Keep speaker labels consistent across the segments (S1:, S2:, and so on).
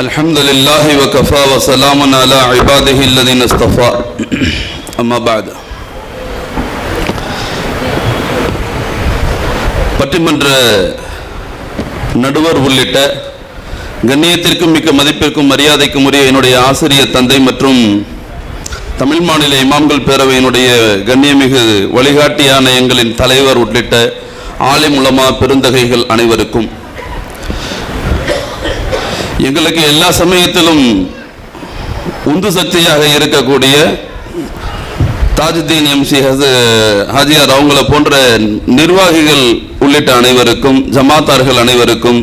S1: الحمد لله وكفى وسلام على عباده الذين اصطفى أما بعد பட்டிமன்ற நடுவர் உள்ளிட்ட கண்ணியத்திற்கும் மிக்க மதிப்பிற்கும் மரியாதைக்கும் உரிய என்னுடைய ஆசிரியர் தந்தை மற்றும் தமிழ் மாநில இமாம்கள் பேரவையினுடைய கண்ணியமிகு வழிகாட்டியான எங்களின் தலைவர் உள்ளிட்ட ஆலை மூலமா பெருந்தகைகள் அனைவருக்கும். எங்களுக்கு எல்லா சமயத்திலும் உந்து சக்தியாக இருக்கக்கூடிய தாஜுதீன் எம்சி ஹாஜியார் அவங்கள போன்ற நிர்வாகிகள் உள்ளிட்ட அனைவருக்கும் ஜமாத்தார்கள் அனைவருக்கும்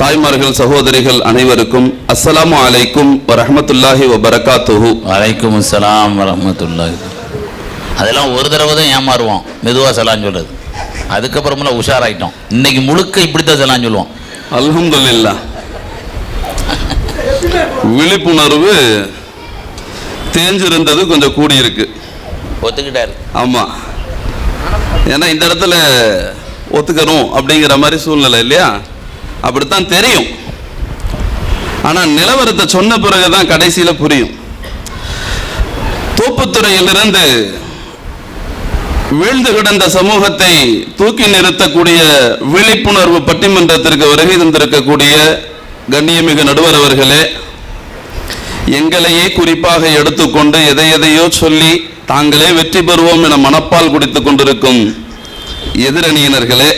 S1: தாய்மார்கள் சகோதரிகள் அனைவருக்கும் அஸ்ஸலாமு அலைக்கும் வரஹ்மத்துல்லாஹி வபரகாத்துஹு.
S2: வலைக்கும் அஸ்ஸலாம் வரமத்துல்லாஹி அதெல்லாம் ஒரு தடவை தான் ஏமாறுவோம் மெதுவாக சலான் சொல்றது. அதுக்கப்புறமெல்லாம் உஷாராயிட்டோம். இன்னைக்கு முழுக்க இப்படித்தான் சலான் சொல்லுவோம்
S1: அல்ஹம்துலில்லாஹ் விழிப்புணர்வு தேஞ்சிருந்தது கொஞ்சம் கூடியிருக்கு.
S2: ஒத்துக்கிட்டாரு.
S1: ஆமா. ஏன்னா இந்த இடத்துல ஒத்துக்கணும் அப்படிங்கிற மாதிரி சூழ்நிலை இல்லையா? அப்படித்தான் தெரியும். ஆனா நிலவரத்தை சொன்ன பிறகுதான் கடைசியில புரியும். தோப்புத்துறையிலிருந்து வீழ்ந்து கிடந்த சமூகத்தை தூக்கி நிறுத்தக்கூடிய விழிப்புணர்வு பட்டிமன்றத்திற்கு வருகை தந்திருக்கக்கூடிய கண்ணியமிகு நடுவர் அவர்களே எங்களையே குறிப்பாக எடுத்துக்கொண்டு எதை எதையோ சொல்லி தாங்களே வெற்றி பெறுவோம் என மனப்பால் குடித்துக் கொண்டிருக்கும் எதிரணியினர்களே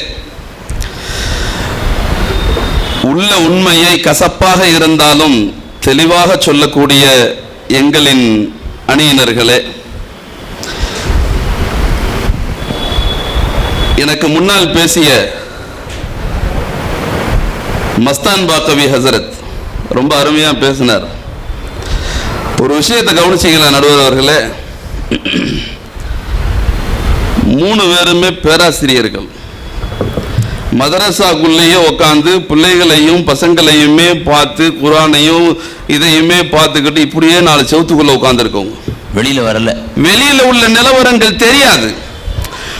S1: உள்ள உண்மையை கசப்பாக இருந்தாலும் தெளிவாக சொல்லக்கூடிய எங்களின் அணியினர்களே எனக்கு முன்னால் பேசிய மஸ்தான் பாக்கவி ஹசரத் ரொம்ப அருமையாக பேசினார். ஒரு விஷயத்தை கவனிச்சிக்கலாம் நடுவர் அவர்களே? மூணு பேருமே பேராசிரியர்கள். மதரசாக்குள்ளேயே உட்காந்து பிள்ளைகளையும் பசங்களையுமே பார்த்து குரானையும் இதையுமே பார்த்துக்கிட்டு இப்படியே நாலு செவத்துக்குள்ள உட்காந்துருக்கோங்க
S2: வெளியில வரல.
S1: வெளியில உள்ள நிலவரங்கள் தெரியாது.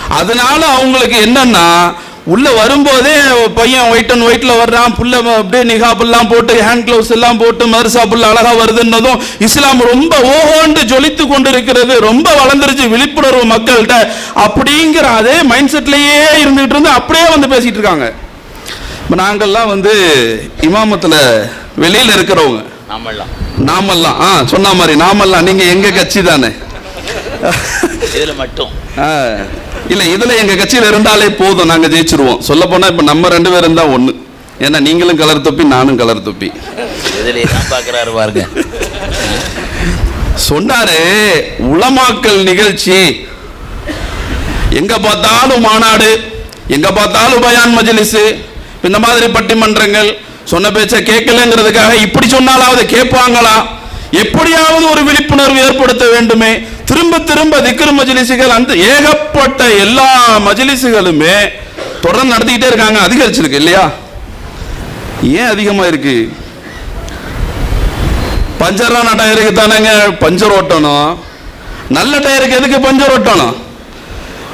S1: அதனால அவங்களுக்கு என்னன்னா உள்ள வரும்போதே பையன் ஒயிட் அண்ட் ஒயிட்ல வர்றான். புள்ள அப்படியே நிகாப் எல்லாம் போட்டு ஹேண்ட் கிளவுஸ் எல்லாம் போட்டு மருசா புள்ள அழகா வருதுன்னதும் இஸ்லாம் ரொம்ப ஓஹோண்டு ஜொலித்து கொண்டிருக்கிறது. ரொம்ப வளர்ந்துருச்சு விழிப்புணர்வு மக்கள்கிட்ட. அப்படிங்கிற அதே மைண்ட் செட்லயே இருந்துகிட்டு இருந்து அப்படியே வந்து பேசிட்டு இருக்காங்க. இப்ப நாங்கெல்லாம் வந்து இமாமத்துல வெளியில இருக்கிறவங்க.
S2: நாமெல்லாம்.
S1: நாமெல்லாம். ஆ சொன்ன மாதிரி நாமெல்லாம். நீங்க எங்க கட்சி தானே?
S2: இதுல மட்டும்.
S1: ஆ, இல்ல இதுல எங்க கட்சியில இருந்தாலே போதும் நாங்க ஜெயிச்சிருவோம். சொல்ல போனா இப்ப நம்ம ரெண்டு பேரும் தான் ஒண்ணு. ஏன்னா நீங்களும் கலர் தொப்பி நானும் கலர் தொப்பி.
S2: பாக்குறாரு பாருங்க.
S1: சொன்னாரு உளமாக்கல் நிகழ்ச்சி. எங்க பார்த்தாலும் மாநாடு எங்க பார்த்தாலும் பயான் மஜ்லிஸ் இந்த மாதிரி பட்டிமன்றங்கள் சொன்ன பேச்ச கேட்கலங்கிறதுக்காக இப்படி சொன்னாலாவது கேட்பாங்களா? எப்படியாவது ஒரு விழிப்புணர்வு ஏற்படுத்த வேண்டுமே. திரும்ப திரும்ப திக்ரு மஜிலிசுகள் அந்த ஏகப்பட்ட எல்லா மஜிலிசுகளுமே தொடர்ந்து நடத்திக்கிட்டே இருக்காங்க. அதிகரிச்சிருக்கு இல்லையா? ஏன் அதிகமா இருக்கு? பஞ்சரான டயருக்கு தானேங்க பஞ்சர் ஓட்டணும். நல்ல டயருக்கு எதுக்கு பஞ்சர் ஓட்டணும்?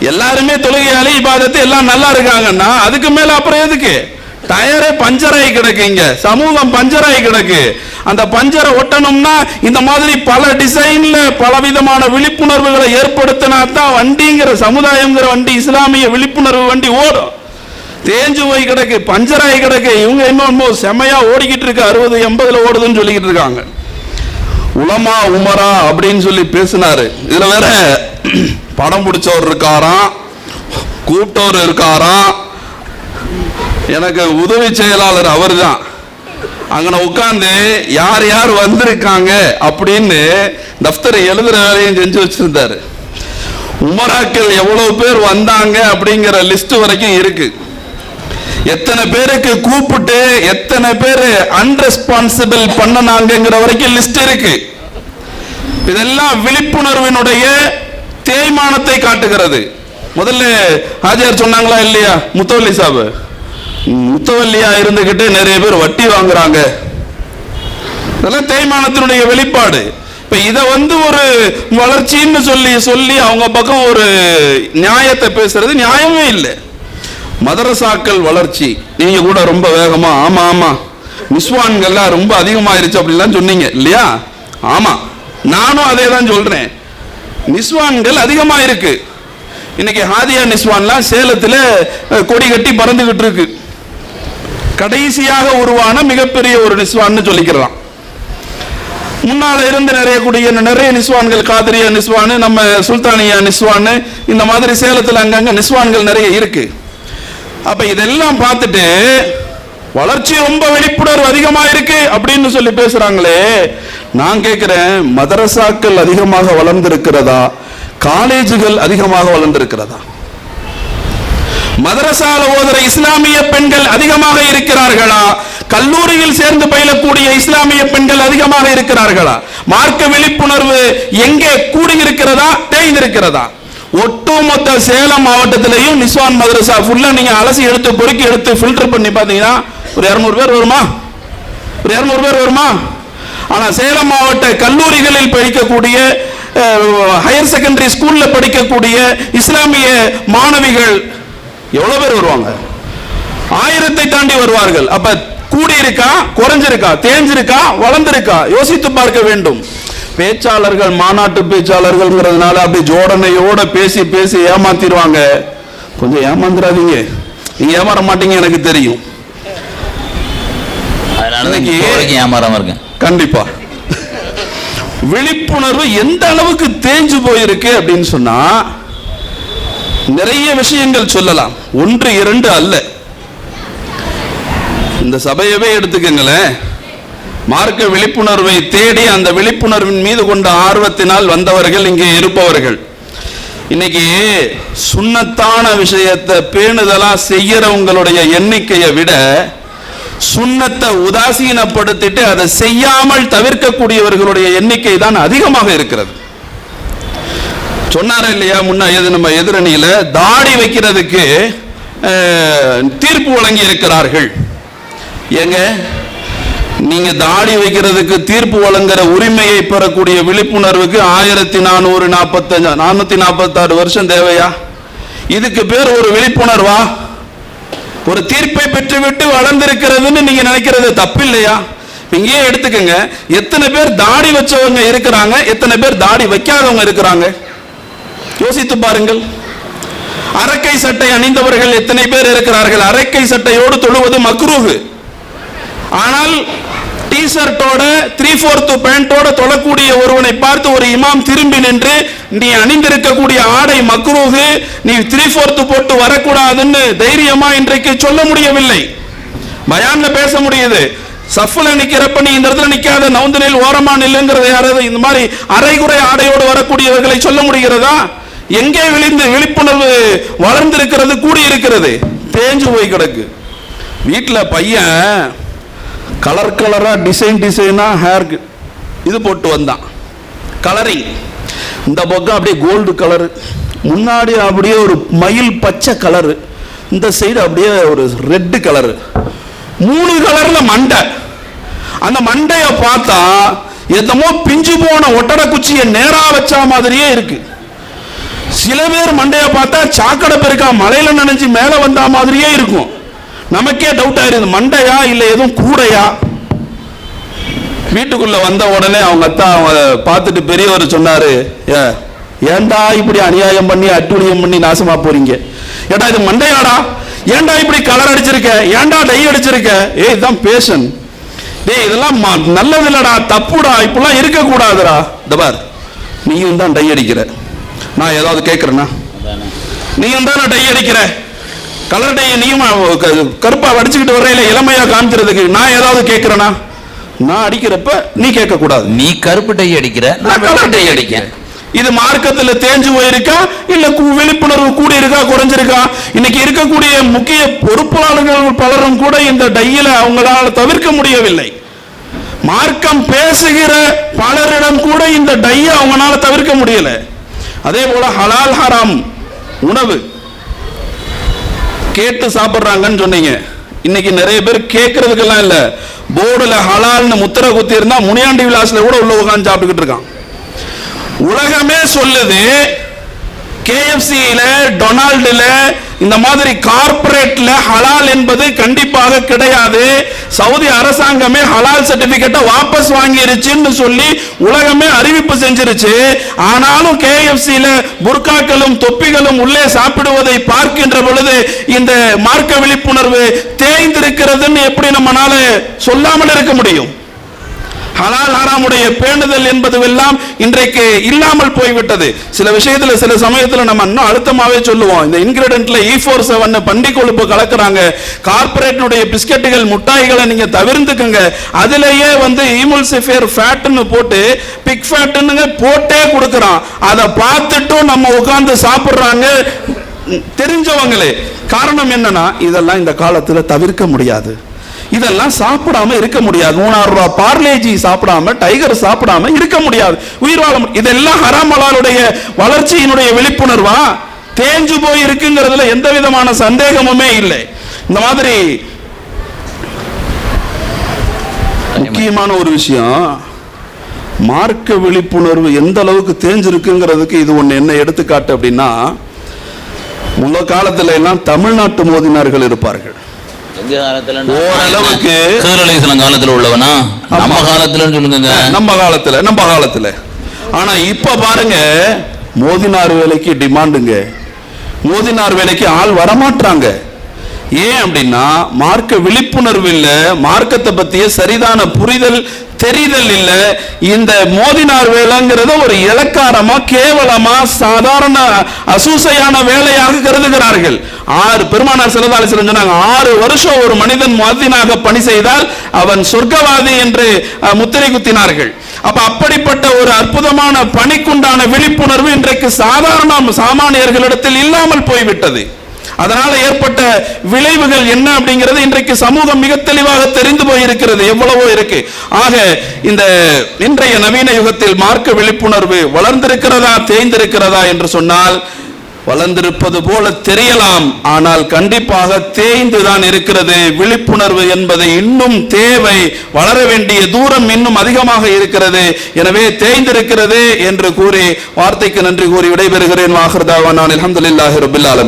S1: எல்லாருமே தொழுகையாளி இபாதத்து எல்லாம் நல்லா இருக்காங்கன்னா அதுக்கு மேல அப்புறம் எதுக்கு? டயரே பஞ்சராகி கிடக்கு இங்க. சமூகம் பஞ்சராகி கிடக்கு. அந்த பஞ்சரை ஒட்டணும்னா இந்த மாதிரி பல டிசைன்ல பல விதமான விழிப்புணர்வுகளை ஏற்படுத்தினா தான் வண்டிங்கிற சமுதாயம்ங்கிற வண்டி இஸ்லாமிய விழிப்புணர்வு வண்டி ஓடும். தேஞ்சு போய் கிடக்கு பஞ்சராகி கிடக்கு. இவங்க இன்னும் செம்மையா ஓடிக்கிட்டு இருக்கு. அறுபது எண்பதுல ஓடுதுன்னு சொல்லிக்கிட்டு இருக்காங்க. உலமா உமரா அப்படின்னு சொல்லி பேசினாரு. இதுல வேற படம் பிடிச்சவர் இருக்காராம் கூப்பிட்டவர் இருக்காராம். எனக்கு உதவி செயலாளர் அவர்தான். அங்கே உட்காந்து யார் யார் வந்திருக்காங்க அப்படின்னு தப்தரை எழுதுற வேலையும் செஞ்சு வச்சிருந்தாரு. உமராக்கள் எவ்வளவு பேர் வந்தாங்க அப்படிங்கிற லிஸ்ட் வரைக்கும் இருக்கு. எத்தனை பேருக்கு கூப்பிட்டு எத்தனை பேர் அன்ரெஸ்பான்சிபிள் பண்ணனாங்கிற வரைக்கும் லிஸ்ட் இருக்கு. இதெல்லாம் விழிப்புணர்வினுடைய தேய்மானத்தை காட்டுகிறது. முதல்ல ஹாஜியார் சொன்னாங்களா இல்லையா? முத்தவல்லி சாபு. முத்தவல்லியா இருந்துகிட்டே நிறைய பேர் வட்டி வாங்குறாங்க. இதெல்லாம் தேய்மானத்தினுடைய வெளிப்பாடு. இப்ப இதை வந்து ஒரு வளர்ச்சின்னு சொல்லி சொல்லி அவங்க பக்கம் ஒரு நியாயத்தை பேசுறது நியாயமே இல்லை. மதரசாக்கள் வளர்ச்சி. நீங்க கூட ரொம்ப வேகமா ஆமா ஆமா. மிஸ்வான்கள்லாம் ரொம்ப அதிகமாயிருச்சு அப்படிலாம் சொன்னீங்க இல்லையா? ஆமா. நானும் அதே தான் சொல்றேன். நிஸ்வான்கள் அதிகமா இருக்கு இன்னைக்கு ஹாதியா நிஸ்வான்லாம் சேலத்துல கொடி கட்டி பறந்துகிட்டு இருக்கு. கடைசியாக உருவான மிகப்பெரிய ஒரு நிஸ்வான்னு சொல்லிக்கிறலாம். முன்னால் இருந்து நிறைய கூடிய நிறைய நிஸ்வான்கள் காதிரியா நிஸ்வானு நம்ம சுல்தானியா நிஸ்வானு இந்த மாதிரி சேலத்தில் அங்கங்க நிஸ்வான்கள் நிறைய இருக்கு. அப்ப இதெல்லாம் பார்த்துட்டு வளர்ச்சி ரொம்ப விழிப்புணர்வு அதிகமா இருக்கு அப்படின்னு சொல்லி பேசுறாங்களே. நான் கேட்கிறேன் மதரசாக்கள் அதிகமாக வளர்ந்திருக்கிறதா? காலேஜுகள் அதிகமாக வளர்ந்திருக்கிறதா? மதரசால ஓதுற இஸ்லாமிய பெண்கள் அதிகமாக இருக்கிறார்களா? கல்லூரியில் சேர்ந்து பயிலக்கூடிய இஸ்லாமிய பெண்கள் அதிகமாக இருக்கிறார்களா? மார்க்க விழிப்புணர்வு எங்கே கூடியிருக்கிறதா? தேய்ந்திருக்கிறதா? ஒட்டுமொத்த சேலம் மாவட்டத்திலையும் நிஸ்வான் மதரசா ஃபுல்லா நீங்க அலசி எடுத்து பொறுக்கி எடுத்து ஃபில்டர் பண்ணி பார்த்தீங்கன்னா ஒரு இரநூறு பேர் வருமா? ஒரு இரநூறு பேர் வருமா? ஆனா சேலம் மாவட்ட கல்லூரிகளில் படிக்கக்கூடிய ஹையர் செகண்டரி ஸ்கூல்ல படிக்கக்கூடிய இஸ்லாமிய மாணவிகள் எவ்வளவு பேர் வருவாங்க? ஆயிரத்தை தாண்டி வருவார்கள். அப்ப கூடி இருக்கா குறைஞ்சிருக்கா? தேஞ்சிருக்கா? வளர்ந்திருக்கா? யோசித்து பார்க்க வேண்டும். பேச்சாளர்கள் மாநாட்டு பேச்சாளர்கள்ங்கிறதுனால அப்படி ஜோடனையோட பேசி பேசி ஏமாத்திடுவாங்க. கொஞ்சம் ஏமாந்துடாதீங்க நீங்க ஏமாற மாட்டீங்க எனக்கு தெரியும்.
S2: ஏமாறாம இருக்கேன்.
S1: கண்டிப்பா. விழிப்புணர்வு எந்த அளவுக்கு தேஞ்சு போயிருக்கு அப்படின்னு சொன்னா நிறைய விஷயங்கள் சொல்லலாம். ஒன்று இரண்டு அல்ல. இந்த சபையவே எடுத்துக்கங்களேன். மார்க்க விழிப்புணர்வை தேடி அந்த விழிப்புணர்வின் மீது கொண்ட ஆர்வத்தினால் வந்தவர்கள் இங்கே இருப்பவர்கள். இன்னைக்கு சுண்ணத்தான விஷயத்தை பேணுதலா செய்யறவங்களுடைய எண்ணிக்கையை விட சுண்ணத்தை உதாசீனப்படுத்திட்டு அதை செய்யாமல் தவிர்க்கக்கூடியவர்களுடைய எண்ணிக்கை தான் அதிகமாக இருக்கிறது. சொன்னாரா இல்லையா முன்னா எது நம்ம எதிரணியில? தாடி வைக்கிறதுக்கு தீர்ப்பு வழங்கி இருக்கிறார்கள். ஏங்க நீங்க தாடி வைக்கிறதுக்கு தீர்ப்பு வழங்குற உரிமையை பெறக்கூடிய விழிப்புணர்வுக்கு ஆயிரத்தி நானூறு நாற்பத்தஞ்சு நானூத்தி நாற்பத்தாறு வருஷம் தேவையா? இதுக்கு பேர் ஒரு விழிப்புணர்வா? ஒரு தீர்ப்பை பெற்றுவிட்டு வளர்ந்திருக்கிறதுன்னு நீங்க நினைக்கிறது தப்பு இல்லையா இங்கேயே எடுத்துக்கங்க எத்தனை பேர் தாடி வச்சவங்க இருக்கிறாங்க எத்தனை பேர் தாடி வைக்காதவங்க இருக்கிறாங்க? யோசித்து பாருங்கள். அரக்கை சட்டை அணிந்தவர்கள் எத்தனை பேர் இருக்கிறார்கள்? அரக்கை சட்டையோடு தொழுவது மக்ரூஹு. ஆனால் டிஷர்ட்டோட த்ரீ ஃபோர்த்து பேண்டோட தொழக்கூடிய ஒருவனை பார்த்து ஒரு இமாம் திரும்பி நின்று நீ அணிந்திருக்கக்கூடிய ஆடை மக்ரூஹு. நீ த்ரீ ஃபோர்த்து போட்டு வரக்கூடாதுன்னு தைரியமா இன்றைக்கு சொல்ல முடியவில்லை. பயான்ல பேச முடியுது. சஃப்ல நிக்கிறப்ப நீ இந்த இடத்துல நிக்காத நவுந்தனில் ஓரமா நில்லுங்கிறத யாராவது இந்த மாதிரி அரைகுறை ஆடையோடு வரக்கூடியவர்களை சொல்ல முடிகிறதா? எங்கே விழுந்து விழிப்புணர்வு வளர்ந்திருக்கிறது கூடி இருக்கிறது தேஞ்சு போய் கிடக்கு. வீட்டில் பையன் கலர் கலராக டிசைன் டிசைனாக ஹேர்க்கு இது போட்டு வந்தான். கலரிங் இந்த பக்கம் அப்படியே கோல்டு கலரு முன்னாடி அப்படியே ஒரு மயில் பச்சை கலரு இந்த சைடு அப்படியே ஒரு ரெட்டு கலரு மூணு கலரில் மண்டை. அந்த மண்டையை பார்த்தா என்னமோ பிஞ்சு போன ஒட்டடை குச்சியை நேராக வச்சா மாதிரியே இருக்குது சில பேர் மண்டையை பார்த்தா சாக்கடை பெருக்கா மலையில நினைஞ்சு மேல வந்த மாதிரியே இருக்கும். நமக்கே டவுட் ஆயிருது மண்டையா இல்ல எதுவும் கூடையா? வீட்டுக்குள்ள வந்த உடனே அவங்க அத்தா அவங்க பார்த்துட்டு பெரியவர் சொன்னாரு ஏ ஏன்டா இப்படி அநியாயம் பண்ணி அட்டுழியம் பண்ணி நாசமா போறீங்க? ஏடா இது மண்டையாடா? ஏன்டா இப்படி கலர் அடிச்சிருக்க? ஏன்டா டை அடிச்சிருக்க? ஏய் இதுதான் பேஷன் டேய் இதெல்லாம் நல்லது இல்லடா தப்புடா இப்படிலாம் இருக்க கூடாதுடா இந்த பார் நீயும் தான் டை அடிக்கிற. நான் ஏதாவது கேட்கறேன்னா நீயும் தான் டை அடிக்கிற? கலர் டை நீயும் கருப்பா வடிச்சுக்கிட்டு வர்றையில இளமையா காமிக்கிறதுக்கு நான் ஏதாவது கேட்கறேனா நான் அடிக்கிறப்ப நீ கேட்க கூடாது
S2: நீ கருப்பு டை அடிக்கிற நான் வெள்ளை டை அடிக்கேன்
S1: இது மார்க்கத்துல தேஞ்சு போயிருக்கா? இல்ல விழிப்புணர்வு கூடி இருக்கா குறைஞ்சிருக்கா? இன்னைக்கு இருக்கக்கூடிய முக்கிய பொறுப்பாளர்கள் பலரும் கூட இந்த டையில அவங்களால தவிர்க்க முடியவில்லை. மார்க்கம் பேசுகிற பலரிடம் கூட இந்த டையை அவங்களால தவிர்க்க முடியல. அதே போல ஹலால் ஹராம் உணவு. கேட்டு சாப்பிடுறாங்கன்னு சொன்னீங்க. இன்னைக்கு நிறைய பேர் கேட்கறதுக்கெல்லாம் இல்ல. போர்டுல ஹலால்னு முத்திரை குத்தி இருந்தா முனியாண்டி விலாஸ்ல கூட உள்ள உட்காந்து சாப்பிட்டுக்கிட்டு இருக்கான். உலகமே சொல்லுது கேஎஃப்சியில டொனால்டுல இந்த மாதிரி கார்பரேட்ல ஹலால் என்பது கண்டிப்பாக கிடையாது. சவுதி அரசாங்கமே ஹலால் சர்டிபிகேட்டை வாபஸ் வாங்கிருச்சுன்னு சொல்லி உலகமே அறிவிப்பு செஞ்சிருச்சு. ஆனாலும் கேஎஃப்சியில புர்காக்களும் தொப்பிகளும் உள்ளே சாப்பிடுவதை பார்க்கின்ற பொழுது இந்த மார்க்க விழிப்புணர்வு தேய்ந்திருக்கிறதுன்னு எப்படி நம்மளால சொல்லாமல் இருக்க முடியும்? ஹலால் ஹராமுடைய பேணுதல் என்பதுவெல்லாம் இன்றைக்கு இல்லாமல் போய்விட்டது. சில விஷயத்துல சில சமயத்துல நம்ம இன்னும் அழுத்தமாவே சொல்லுவோம். இந்த இன்கிரீடியன்ட்ல இ ஃபோர் செவன் பண்டி கொழுப்பு கலக்குறாங்க. கார்பரேட்னுடைய பிஸ்கட்டுகள் முட்டாய்களை நீங்க தவிர்த்துக்குங்க. அதுலயே வந்து ஈமுல்சிஃபேர் ஃபேட்னு போட்டு பிக் ஃபேட்னுங்க போட்டே கொடுக்குறான். அதை பார்த்துட்டும் நம்ம உட்கார்ந்து சாப்பிடுறாங்க தெரிஞ்சவங்களே. காரணம் என்னன்னா இதெல்லாம் இந்த காலத்துல தவிர்க்க முடியாது. இதெல்லாம் சாப்பிடாம இருக்க முடியாது. மூணாயிரம் ரூபாய் பார்லேஜி சாப்பிடாம டைகர் சாப்பிடாம இருக்க முடியாது. உயிர் வாழ இதெல்லாம் ஹராமலாலுடைய வளர்ச்சியினுடைய விழிப்புணர்வா? தேஞ்சு போய் இருக்குங்கிறதுல எந்த விதமான சந்தேகமுமே இல்லை. இந்த மாதிரி முக்கியமான ஒரு விஷயம் மார்க்க விழிப்புணர்வு எந்த அளவுக்கு தேஞ்சிருக்குங்கிறதுக்கு இது ஒண்ணு என்ன எடுத்துக்காட்டு அப்படின்னா முந்த காலத்துல எல்லாம் தமிழ்நாட்டு மோதினார்கள் இருப்பார்கள். ஓரளவுக்கு
S2: சீரழிசலம் காலத்துல உள்ளவனா? நம்ம காலத்துலன்னு சொல்லுங்க
S1: நம்ம காலத்துல நம்ம காலத்துல. ஆனா இப்ப பாருங்க மோதினார் வேலைக்கு டிமாண்டுங்க மோதினார் வேலைக்கு ஆள் வரமாட்டாங்க ஏன் அப்படின்னா மார்க்க விழிப்புணர்வு இல்ல மார்க்கத்தை பற்றிய சரிதான புரிதல் தெரிதல் இல்ல. இந்த மோதினார் வேலைங்கிறத ஒரு இலக்காரமா கேவலமா சாதாரண அசூசையான வேலையாக கருதுகிறார்கள். ஆறு பெருமானார் சிறதாலி சொன்னாங்க ஆறு வருஷம் ஒரு மனிதன் மோதினாக பணி செய்தால் அவன் சொர்க்கவாதி என்று அஹ், முத்திரை குத்தினார்கள். அப்ப அப்படிப்பட்ட ஒரு அற்புதமான பணிக்குண்டான விழிப்புணர்வு இன்றைக்கு சாதாரண சாமானியர்களிடத்தில் இல்லாமல் போய்விட்டது. அதனால ஏற்பட்ட விளைவுகள் என்ன அப்படிங்கிறது இன்றைக்கு சமூகம் மிக தெளிவாக தெரிந்து போயிருக்கிறது. எவ்வளவோ இருக்கு. ஆக இந்த இன்றைய நவீன யுகத்தில் மார்க்க விழிப்புணர்வு வளர்ந்திருக்கிறதா தேய்ந்திருக்கிறதா என்று சொன்னால் வளர்ந்திருப்பது போல தெரியலாம். ஆனால் கண்டிப்பாக தேய்ந்துதான் இருக்கிறது. விழிப்புணர்வு என்பது இன்னும் தேவை. வளர வேண்டிய தூரம் இன்னும் அதிகமாக இருக்கிறது. எனவே தேய்ந்திருக்கிறது என்று கூறி வார்த்தைக்கு நன்றி கூறி விடைபெறுகிறேன். வாகர்தாவான் நான் அலமதுல்லாஹி ரபில்